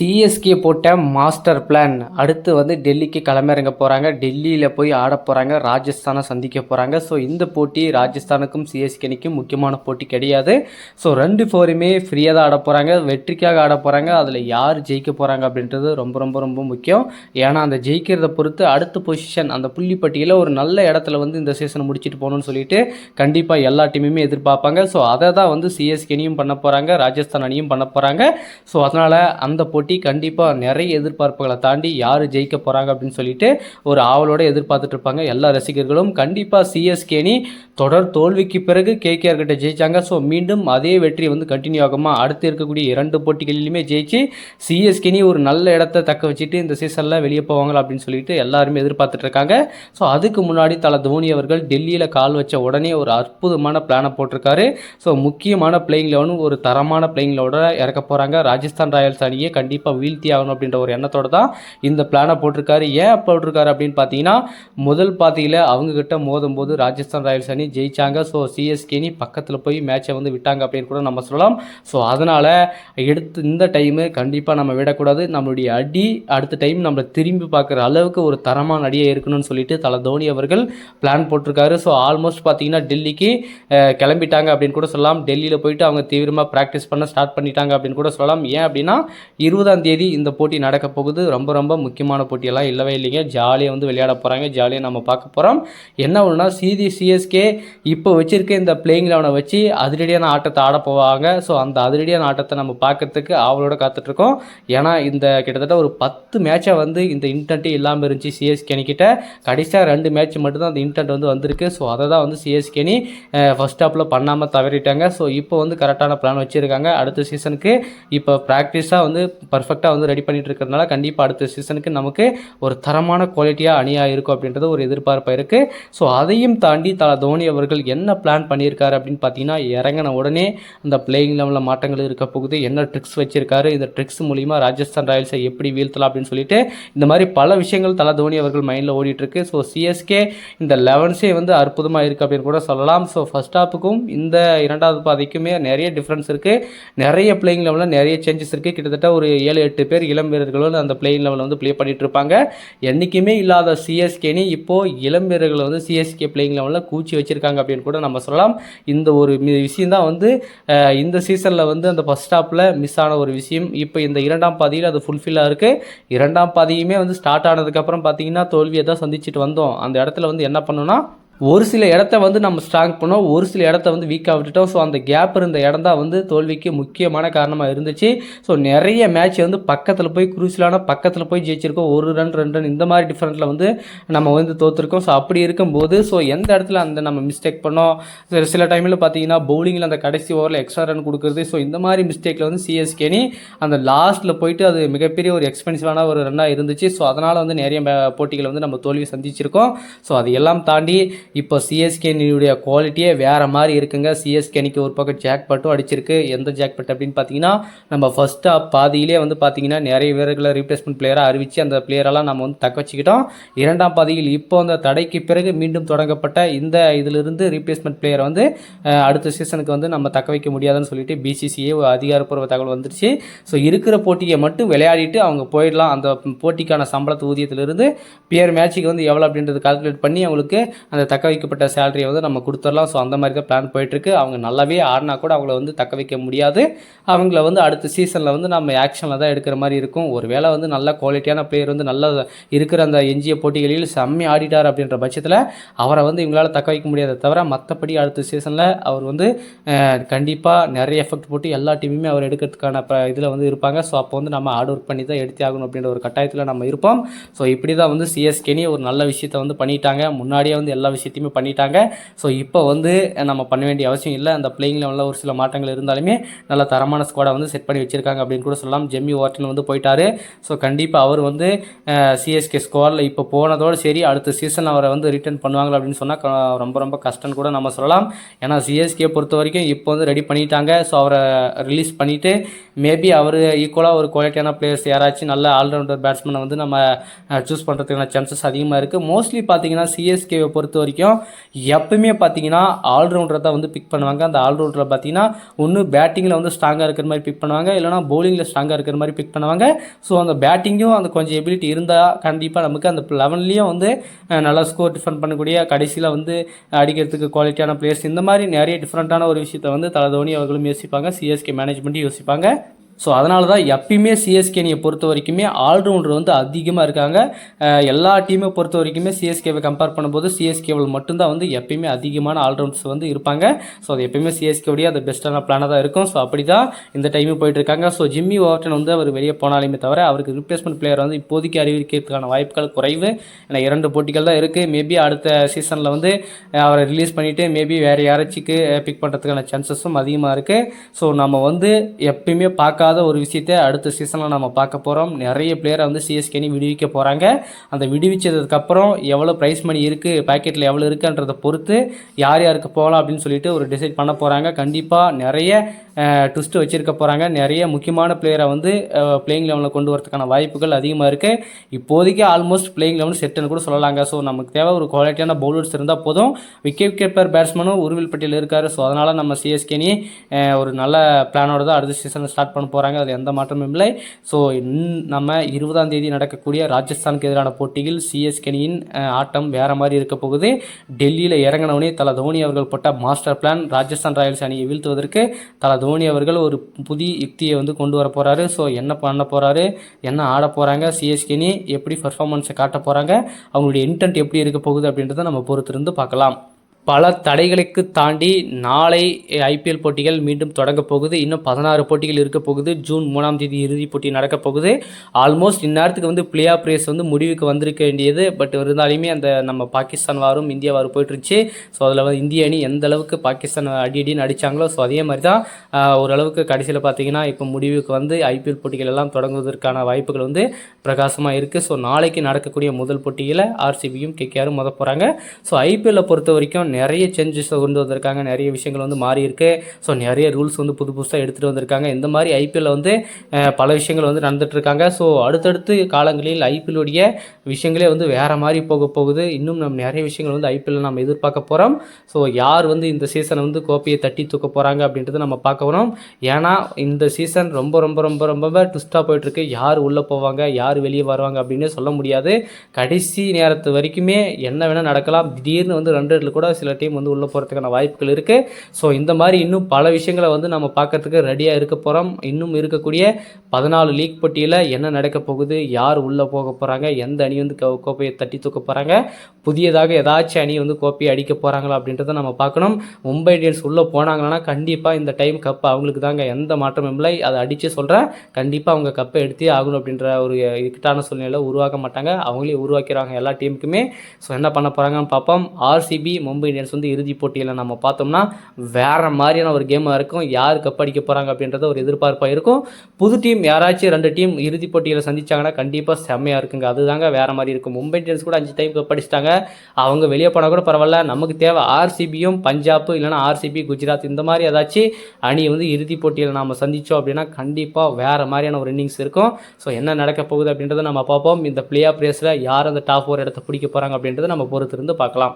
CSK போட்ட master plan. அடுத்து வந்து டெல்லிக்கு களமிறங்க போகிறாங்க டெல்லியில் போய் ஆட போகிறாங்க ராஜஸ்தானை சந்திக்க போகிறாங்க ஸோ இந்த போட்டி ராஜஸ்தானுக்கும் சிஎஸ்கேனிக்கும் முக்கியமான போட்டி கிடையாது. ஸோ ரெண்டு ஃபோருமே ஃப்ரீயாக தான் ஆட போகிறாங்க வெற்றிக்காக ஆட போகிறாங்க அதில் யார் ஜெயிக்க போகிறாங்க அப்படின்றது ரொம்ப ரொம்ப ரொம்ப முக்கியம். ஏன்னா அந்த ஜெயிக்கிறத பொறுத்து அடுத்த பொசிஷன் அந்த புள்ளிப்பட்டியில் ஒரு நல்ல இடத்துல வந்து இந்த சீசனை முடிச்சுட்டு போகணும்னு சொல்லிட்டு கண்டிப்பாக எல்லா டீமுமே எதிர்பார்ப்பாங்க. ஸோ அதை தான் வந்து சிஎஸ்கேனியும் பண்ண போகிறாங்க ராஜஸ்தான் அணியும் பண்ண போகிறாங்க ஸோ அதனால் அந்த போட்டி கண்டிப்பாக நிறைய எதிர்பார்ப்புகளை தாண்டி யார் ஜெயிக்க போகிறாங்க அப்படின்னு சொல்லிட்டு ஒரு ஆவலோடு எதிர்பார்த்துட்டு இருப்பாங்க. எல்லா ரசிகர்களும் கண்டிப்பாக சிஎஸ்கேனி தொடர் தோல்விக்கு பிறகு கேகேஆர் கிட்ட ஜெயிச்சாங்க. ஸோ மீண்டும் அதே வெற்றி வந்து கண்டினியூ ஆகுமா? அடுத்து இருக்கக்கூடிய இரண்டு போட்டிகளிலுமே ஜெயிச்சு சிஎஸ்கேனி ஒரு நல்ல இடத்த தக்க வச்சுட்டு இந்த சீசனில் வெளியே போவாங்களா அப்படின்னு சொல்லிட்டு எல்லாருமே எதிர்பார்த்துட்டு இருக்காங்க. ஸோ அதுக்கு முன்னாடி தல தோனி அவர்கள் டெல்லியில் கால் வச்ச உடனே ஒரு அற்புதமான பிளானை போட்டிருக்காரு. ஸோ முக்கியமான பிளேயிங் லெவனும் ஒரு தரமான பிளேயிங் லெவனோட இறக்க போகிறாங்க ராஜஸ்தான் ராயல்ஸ் அணியை கண்டிப்பாக வீழ்த்தி ஆகணும் அப்படின்ற ஒரு எண்ணத்தோட தான் இந்த பிளானை போட்டிருக்காரு. ஏன் போட்டிருக்காரு அப்படின்னு பார்த்தீங்கன்னா முதல் பாத்தியில் அவங்கக்கிட்ட மோதும் போது ராஜஸ்தான் ராயல்ஸ் அணி ஜெயிச்சாங்க. ஸோ சிஎஸ்கே அணி பக்கத்தில் போய் மேட்சை வந்து விட்டாங்க அப்படின்னு கூட நம்ம சொல்லலாம். ஸோ அதனால் எடுத்து இந்த டைமு கண்டிப்பாக நம்ம விடக்கூடாது. நம்மளுடைய அடி அடுத்த டைம் நம்மளை திரும்பி பார்க்குற அளவுக்கு ஒரு தரமான அடியை இருக்கணும்னு சொல்லிட்டு தலை தோனி அவர்கள் பிளான் போட்டிருக்காரு. ஸோ ஆல்மோஸ்ட் பார்த்தீங்கன்னா டெல்லிக்கு கிளம்பிட்டாங்க அப்படின்னு கூட சொல்லலாம். டெல்லியில் போயிட்டு அவங்க தீவிரமாக ப்ராக்டிஸ் பண்ண ஸ்டார்ட் பண்ணிட்டாங்க அப்படின்னு கூட சொல்லலாம். ஏன் அப்படின்னா இருபதாம் தேதி இந்த போட்டி நடக்க போகுது. ரொம்ப ரொம்ப முக்கியமான போட்டியெல்லாம் இல்லவே இல்லைங்க. ஜாலியாக வந்து விளையாட போகிறாங்க ஜாலியாக நம்ம பார்க்க போகிறோம் என்ன ஒன்றுனா சிதி சிஎஸ்கே இப்போ வச்சுருக்க இந்த பிளேயிங் லெவனை வச்சு அதிரடியான ஆட்டத்தை ஆட போவாங்க. ஸோ அந்த அதிரடியான ஆட்டத்தை நம்ம பார்க்கறதுக்கு ஆவலோட காத்துட்ருக்கோம். ஏன்னா இந்த கிட்டத்தட்ட ஒரு பத்து மேட்சை வந்து இந்த இன்டென்ட்டே இல்லாமல் இருந்துச்சு சிஎஸ்கே அணிக்கிட்ட. கடைசியாக ரெண்டு மேட்ச் மட்டும்தான் அந்த இன்டென்ட் வந்து வந்திருக்கு. ஸோ அதை தான் வந்து சிஎஸ்கே அணி ஃபஸ்ட் ஹாப்பில் பண்ணாமல் தவறிட்டாங்க. ஸோ இப்போ வந்து கரெக்டான பிளான் வச்சுருக்காங்க. அடுத்த சீசனுக்கு இப்போ ப்ராக்டிஸாக வந்து பர்ஃபெக்டாக வந்து ரெடி பண்ணிட்டு இருக்கிறதுனால கண்டிப்பாக அடுத்த சீசனுக்கு நமக்கு ஒரு தரமான குவாலிட்டியாக அணியாக இருக்கும் அப்படின்றது ஒரு எதிர்பார்ப்பு இருக்குது ஸோ அதையும் தாண்டி தல தோனி அவர்கள் என்ன பிளான் பண்ணியிருக்காரு அப்படின்னு பார்த்தீங்கன்னா இறங்கின உடனே அந்த பிளேயிங் லெவலில் மாற்றங்கள் இருக்க போகுது. என்ன ட்ரிக்ஸ் வச்சிருக்காரு? இந்த ட்ரிக்ஸ் மூலிமா ராஜஸ்தான் ராயல்ஸை எப்படி வீழ்த்தலாம் அப்படின்னு சொல்லிட்டு இந்த மாதிரி பல விஷயங்கள் தல தோனி அவர்கள் மைண்டில் ஓடிட்டுருக்கு. ஸோ சிஎஸ்கே இந்த லெவன்ஸே வந்து அற்புதமாக இருக்குது அப்படின்னு கூட சொல்லலாம். ஸோ ஃபஸ்ட் ஹாப்புக்கும் இந்த இரண்டாவது பாதைக்குமே நிறைய டிஃப்ரென்ஸ் இருக்குது நிறைய பிளேயிங் லெவலில் நிறைய சேஞ்சஸ் இருக்குது கிட்டத்தட்ட ஒரு ஏழு எட்டு பேர் இளம் வீரர்களும் அந்த பிளேயிங் லெவலில் வந்து ப்ளே பண்ணிட்டு இருப்பாங்க என்றைக்குமே இல்லாத சிஎஸ்கேனி இப்போது இளம் வீரர்களை வந்து சிஎஸ்கே பிளேயிங் லெவலில் கூச்சி வச்சுருக்காங்க அப்படின்னு கூட நம்ம சொல்லலாம். இந்த ஒரு விஷயம் தான் வந்து இந்த சீசனில் வந்து அந்த ஃபஸ்ட் ஹாப்பில் மிஸ் ஆன ஒரு விஷயம். இப்போ இந்த இரண்டாம் பாதியில் அது ஃபுல்ஃபில்லாக இருக்குது இரண்டாம் பாதியுமே வந்து ஸ்டார்ட் ஆனதுக்கப்புறம் பார்த்தீங்கன்னா தோல்வியை தான் சந்திச்சுட்டு வந்தோம். அந்த இடத்துல வந்து என்ன பண்ணோன்னா ஒரு சில இடத்த வந்து நம்ம ஸ்ட்ராங் பண்ணோம் ஒரு சில இடத்த வந்து வீக்காக விட்டுட்டோம். ஸோ அந்த கேப் இருந்த இடம் தான் வந்து தோல்விக்கு முக்கியமான காரணமாக இருந்துச்சு. ஸோ நிறைய மேட்ச் வந்து பக்கத்தில் போய் குரூசியலான பக்கத்தில் போய் ஜெயிச்சிருக்கோம் ஒரு ரன் ரெண்டு ரன் இந்த மாதிரி டிஃப்ரெண்ட்டில் வந்து நம்ம வந்து தோற்றுருக்கோம் ஸோ அப்படி இருக்கும்போது ஸோ எந்த இடத்துல அந்த நம்ம மிஸ்டேக் பண்ணோம்? சில சில டைமில் பார்த்தீங்கன்னா பவுலிங்கில் அந்த கடைசி ஓவரில் எக்ஸ்ட்ரா ரன் கொடுக்குறது. ஸோ இந்த மாதிரி மிஸ்டேக்கில் வந்து சிஎஸ்கேனி அந்த லாஸ்ட்டில் போயிட்டு அது மிகப்பெரிய ஒரு எக்ஸ்பென்சிவான ஒரு ரன்னாக இருந்துச்சு. ஸோ அதனால் வந்து நிறைய போட்டிகளை வந்து நம்ம தோல்வி சந்திச்சிருக்கோம். ஸோ அது எல்லாம் தாண்டி இப்போ சிஎஸ்கேனியுடைய குவாலிட்டியே வேறு மாதிரி இருக்குங்க. சிஎஸ்கே அணிக்கு ஒரு பக்கம் ஜாக் பட்டும் அடிச்சிருக்கு. எந்த ஜாக் பட் அப்படின்னு பார்த்தீங்கன்னா நம்ம ஃபஸ்ட்டு பாதியிலே வந்து பார்த்தீங்கன்னா நிறைய வீரர்களை ரீப்ளேஸ்மெண்ட் பிளேயராக அறிவித்து அந்த பிளேயரெல்லாம் நம்ம வந்து தக்க வச்சுக்கிட்டோம். இரண்டாம் பாதியில் இப்போ அந்த தடைக்கு பிறகு மீண்டும் தொடங்கப்பட்ட இந்த இதிலிருந்து ரீப்ளேஸ்மெண்ட் பிளேயரை வந்து அடுத்த சீசனுக்கு வந்து நம்ம தக்க வைக்க முடியாதுன்னு சொல்லிட்டு பிசிசிஏ அதிகாரப்பூர்வ தகவல் வந்துருச்சு. ஸோ இருக்கிற போட்டியை மட்டும் விளையாடிட்டு அவங்க போயிடலாம். அந்த போட்டிக்கான சம்பளத்து ஊதியத்திலிருந்து பியர் மேட்சுக்கு வந்து எவ்வளோ அப்படின்றது கால்குலேட் பண்ணி அவங்களுக்கு அந்த தக்க தக்க வைக்கப்பட்ட சேலரியை வந்து நம்ம கொடுத்துடலாம். ஸோ அந்த மாதிரி தான் பிளான் போயிட்டுருக்கு. அவங்க நல்லாவே ஆடினா கூட அவங்கள வந்து தக்க வைக்க முடியாது. அவங்கள வந்து அடுத்த சீசனில் வந்து நம்ம ஆக்ஷனில் தான் எடுக்கிற மாதிரி இருக்கும். ஒரு வேளை வந்து நல்ல குவாலிட்டியான பிளேயர் வந்து நல்ல இருக்கிற அந்த எஞ்சிய போட்டிகளில் செம்மி ஆடிட்டார் அப்படின்ற பட்சத்தில் அவரை வந்து இவங்களால் தக்க வைக்க முடியாத தவிர மற்றபடி அடுத்த சீசனில் அவர் வந்து கண்டிப்பாக நிறைய எஃபெக்ட் போட்டு எல்லா டீமுமே அவர் எடுக்கிறதுக்கான இதில் வந்து இருப்பாங்க. ஸோ அப்போ வந்து நம்ம ஹார்ட் ஒர்க் பண்ணி தான் எடுத்தே ஆகணும் அப்படின்ற ஒரு கட்டாயத்தில் நம்ம இருப்போம். ஸோ இப்படி தான் வந்து சிஎஸ்கேனி ஒரு நல்ல விஷயத்தை வந்து பண்ணிட்டாங்க. முன்னாடியே வந்து எல்லா விஷயத்தையும் பண்ணிட்டாங்க. ஸோ இப்போ வந்து நம்ம பண்ண வேண்டிய அவசியம் இல்லை. அந்த பிளேயிங் லெவலில் ஒரு சில மாற்றங்கள் இருந்தாலுமே நல்ல தரமான ஸ்குவாடை வந்து செட் பண்ணி வச்சிருக்காங்க அப்படின்னு கூட சொல்லலாம். ஜெம்மி வார்டன் வந்து போயிட்டாரு. ஸோ கண்டிப்பாக அவர் வந்து சிஎஸ்கே ஸ்குவாடில் இப்போ போனதோடு சரி அடுத்த சீசன் அவரை வந்து ரிட்டர்ன் பண்ணுவாங்க அப்படின்னு சொன்னால் ரொம்ப ரொம்ப கஷ்டம்னு கூட நம்ம சொல்லலாம். ஏன்னா சிஎஸ்கே பொறுத்த வரைக்கும் இப்போ வந்து ரெடி பண்ணிட்டாங்க. ஸோ அவரை ரிலீஸ் பண்ணிவிட்டு மேபி அவர் ஈக்குவலாக ஒரு குவாலிட்டியான பிளேயர்ஸ் யாராச்சும் நல்ல ஆல்ரவுண்டர் பேட்ஸ்மேனை வந்து நம்ம சூஸ் பண்ணுறதுக்கான சான்சஸ் அதிகமாக இருக்குது மோஸ்ட்லி பார்த்தீங்கன்னா சிஎஸ்கேவை பொறுத்த வரைக்கும் வரைக்கும் எப்பவுமே பார்த்தீங்கன்னா ஆல்ரவுண்டரை தான் வந்து பிக் பண்ணுவாங்க. அந்த ஆல்ரவுண்டரை பார்த்தீங்கன்னா ஒன்று பேட்டிங்கில் வந்து ஸ்ட்ராங்காக இருக்கிற மாதிரி பிக் பண்ணுவாங்க. இல்லைனா பவுலிங்கில் ஸ்ட்ராங்காக இருக்கிற மாதிரி பிக் பண்ணுவாங்க. ஸோ அந்த பேட்டிங்கும் அந்த கொஞ்சம் எபிலிட்டி இருந்தால் கண்டிப்பாக நமக்கு அந்த லெவன்லேயும் வந்து நல்லா ஸ்கோர் டிஃபெண்ட் பண்ணக்கூடிய கடைசியில் வந்து அடிக்கிறதுக்கு குவாலிட்டியான பிளேயர்ஸ் இந்த மாதிரி நிறைய டிஃப்ரெண்ட்டான ஒரு விஷயத்தை வந்து தலை தோனி அவர்களும் யோசிப்பாங்க. சிஎஸ்கே மேனேஜ்மெண்ட்டும் யோசிப்பாங்க. ஸோ அதனால தான் எப்பயுமே சிஎஸ்கே அணியை பொறுத்த வரைக்குமே ஆல்ரவுண்டர் வந்து அதிகமாக இருக்காங்க. எல்லா டீமை பொறுத்த வரைக்குமே சிஎஸ்கேவை கம்பேர் பண்ணும்போது சிஎஸ்கேவில் மட்டும்தான் வந்து எப்பயுமே அதிகமான ஆல்ரவுண்டர்ஸ் வந்து இருப்பாங்க. ஸோ அது எப்பயுமே சிஎஸ்கேவுடைய அது பெஸ்ட்டான பிளானாக தான் இருக்கும். ஸோ அப்படி தான் இந்த டைமும் போயிட்டு இருக்காங்க ஸோ ஜிம்மி ஓவர்டன் வந்து அவர் வெளியே போனாலுமே தவிர அவருக்கு ரிப்ளேஸ்மெண்ட் பிளேயர் வந்து இப்போதைக்கு அறிவிக்கிறதுக்கான வாய்ப்புகள் குறைவு. ஏன்னா இரண்டு போட்டிகள் தான் இருக்குது மேபி அடுத்த சீசனில் வந்து அவரை ரிலீஸ் பண்ணிவிட்டு மேபி வேறு யாராச்சுக்கு பிக் பண்ணுறதுக்கான சான்சஸும் அதிகமாக இருக்குது ஸோ நம்ம வந்து எப்பயுமே பார்க்காத ஒரு விஷயத்தை அடுத்த சீசனில் நம்ம பார்க்க போகிறோம் நிறைய பிளேயரை வந்து சிஎஸ்கேனி விடுவிக்க போகிறாங்க அந்த விடுவிச்சதுக்கப்புறம் எவ்வளோ ப்ரைஸ் மணி இருக்குது பேக்கெட்டில் எவ்வளோ இருக்குன்றதை பொறுத்து யார் யாருக்கு போகலாம் அப்படின்னு சொல்லிட்டு ஒரு டிசைட் பண்ண போகிறாங்க கண்டிப்பாக நிறைய ட்விஸ்ட் வச்சுருக்க போகிறாங்க நிறைய முக்கியமான பிளேயரை வந்து பிளேயிங் லெவலில் கொண்டு வரதுக்கான வாய்ப்புகள் அதிகமாக இருக்குது இப்போதைக்கு ஆல்மோஸ்ட் பிளேயிங் லெவல் செட்டுன்னு கூட சொல்லலாங்க. ஸோ நமக்கு தேவை ஒரு குவாலிட்டியான பவுலர்ஸ் இருந்தால் போதும். விக்கெட் கீப்பர் பேட்ஸ்மேனும் உருவில் பட்டியல் இருக்கார். ஸோ அதனால் நம்ம சிஎஸ்கேனி ஒரு நல்ல பிளானோட தான் அடுத்த சீசன் ஸ்டார்ட் பண்ண போகிறாங்க அதில் எந்த மாற்றமும் இல்லை. ஸோ நம்ம இருபதாம் தேதி நடக்கக்கூடிய ராஜஸ்தானுக்கு எதிரான போட்டியில் சிஎஸ்கேனியின் ஆட்டம் வேறு மாதிரி இருக்க போகுது. டெல்லியில் இறங்கினவனே தல தோனி அவர்கள் போட்ட மாஸ்டர் பிளான் ராஜஸ்தான் ராயல்ஸ் அணியை வீழ்த்துவதற்கு தல தோனி அவர்கள் ஒரு புதிய யுக்தியை வந்து கொண்டு வர போகிறாரு ஸோ என்ன பண்ண போகிறாரு என்ன ஆட போகிறாங்க சிஎஸ்கேனி எப்படி பர்ஃபார்மன்ஸை காட்ட போகிறாங்க அவங்களுடைய இன்டென்ட் எப்படி இருக்க போகுது அப்படின்றத நம்ம பொறுத்திருந்து பார்க்கலாம். பல தடைகளுக்கு தாண்டி நாளை ஐபிஎல் போட்டிகள் மீண்டும் தொடங்க போகுது. இன்னும் பதினாறு போட்டிகள் இருக்க போகுது. ஜூன் மூணாம் தேதி இறுதிப் போட்டி நடக்க போகுது. ஆல்மோஸ்ட் இந்நேரத்துக்கு வந்து பிளே ஆஃப் ரேஸ் வந்து முடிவுக்கு வந்திருக்க வேண்டியது. பட் இருந்தாலுமே அந்த நம்ம பாகிஸ்தான் வாரும் இந்தியா வாரும் போயிட்டுருச்சு ஸோ அதில் வந்து இந்திய அணி எந்த அளவுக்கு பாகிஸ்தான் அடி அடின்னு அடித்தாங்களோ ஸோ அதே மாதிரி தான் ஓரளவுக்கு கடைசியில் பார்த்தீங்கன்னா இப்போ முடிவுக்கு வந்து ஐபிஎல் போட்டிகள் எல்லாம் தொடங்குவதற்கான வாய்ப்புகள் வந்து பிரகாசமாக இருக்குது ஸோ நாளைக்கு நடக்கக்கூடிய முதல் போட்டியில் ஆர்சிபியும் கேகேஆரும் மொத போகிறாங்க ஸோ ஐபிஎல்லை பொறுத்த வரைக்கும் நிறைய சேஞ்சஸ் கொண்டு வந்திருக்காங்க. நிறைய விஷயங்கள் வந்து மாறி இருக்கு ஸோ நிறைய ரூல்ஸ் வந்து புது புதுசாக எடுத்துகிட்டு வந்திருக்காங்க. இந்த மாதிரி ஐபிஎல்ல வந்து பல விஷயங்கள் வந்து நடந்துகிட்ருக்காங்க ஸோ அடுத்தடுத்து காலங்களில் ஐபிஎல்லுடைய விஷயங்களே வந்து வேறு மாதிரி போக போகுது. இன்னும் நம்ம நிறைய விஷயங்கள் வந்து ஐபிஎல்ல நம்ம எதிர்பார்க்க போகிறோம் ஸோ யார் வந்து இந்த சீசனை வந்து கோப்பையை தட்டி தூக்க போகிறாங்க அப்படின்றத நம்ம பார்க்க போகிறோம் ஏன்னா இந்த சீசன் ரொம்ப ரொம்ப ரொம்ப ரொம்ப ட்விஸ்ட்டாக போயிட்டுருக்கு. யார் உள்ளே போவாங்க? யார் வெளியே வருவாங்க அப்படின்னு சொல்ல முடியாது. கடைசி நேரத்து வரைக்குமே என்ன வேணால் நடக்கலாம். திடீர்னு வந்து ரன் ரேட்டில் கூட சில டீம் வந்து உள்ளே போகிறதுக்கான வாய்ப்புகள் இருக்குது ஸோ இந்த மாதிரி இன்னும் பல விஷயங்களை வந்து நம்ம பார்க்கறதுக்கு ரெடியாக இருக்க போகிறோம் இன்னும் இருக்கக்கூடிய பதினாலு லீக் போட்டியில் என்ன நடக்க போகுது யார் உள்ளே போக போகிறாங்க எந்த அணி வந்து கோப்பையை தட்டி தூக்க போகிறாங்க புதியதாக ஏதாச்சும் அணி வந்து கோப்பையை அடிக்க போகிறாங்களா அப்படின்றத நம்ம பார்க்கணும். மும்பை இந்தியன்ஸ் உள்ளே போனாங்கன்னா கண்டிப்பாக இந்த டைம் கப் அவங்களுக்கு தாங்க எந்த மாற்றமும் இல்லை. அதை அடித்து சொல்கிறேன் கண்டிப்பாக அவங்க கப்பை எடுத்தே ஆகணும் அப்படின்ற ஒரு இக்கட்டான சூழ்நிலை உருவாக்க மாட்டாங்க. அவங்களே உருவாக்கிறாங்க எல்லா டீமுக்குமே ஸோ என்ன பண்ண போகிறாங்கன்னு பார்ப்போம். ஆர்சிபி மும்பை இந்தியன்ஸ் வந்து இறுதிப் போட்டியில் நம்ம பார்த்தோம்னா வேறு மாதிரியான ஒரு கேமாக இருக்கும். யார் கப் அடிக்க போகிறாங்க அப்படின்றத ஒரு எதிர்பார்ப்பாக இருக்கும். புது டீம் யாராச்சும் ரெண்டு டீம் இறுதிப் போட்டியில் சந்திச்சாங்கன்னா கண்டிப்பாக செம்மையாக இருக்குங்க. அதுதாங்க வேறு மாதிரி இருக்கும். மும்பை இந்தியன்ஸ் கூட அஞ்சு டைம் கப் அடிச்சிட்டாங்க. அவங்க வெளியே போனால் கூட பரவாயில்ல. நமக்கு தேவை ஆர்சிபியும் பஞ்சாப் இல்லைனா ஆர்சிபி குஜராத் இந்த மாதிரி ஏதாச்சும் அணி வந்து இறுதிப் போட்டியில் நாம் சந்தித்தோம் அப்படின்னா கண்டிப்பாக வேறு மாதிரியான ஒரு இன்னிங்ஸ் இருக்கும். ஸோ என்ன நடக்க போகுது அப்படின்றத நம்ம பார்ப்போம். இந்த பிளே ஆஃப் ரேஸில் யார் அந்த டாப் ஃபோர் இடத்த பிடிக்க போகிறாங்க அப்படின்றத நம்ம பொறுத்திருந்து பார்க்கலாம்.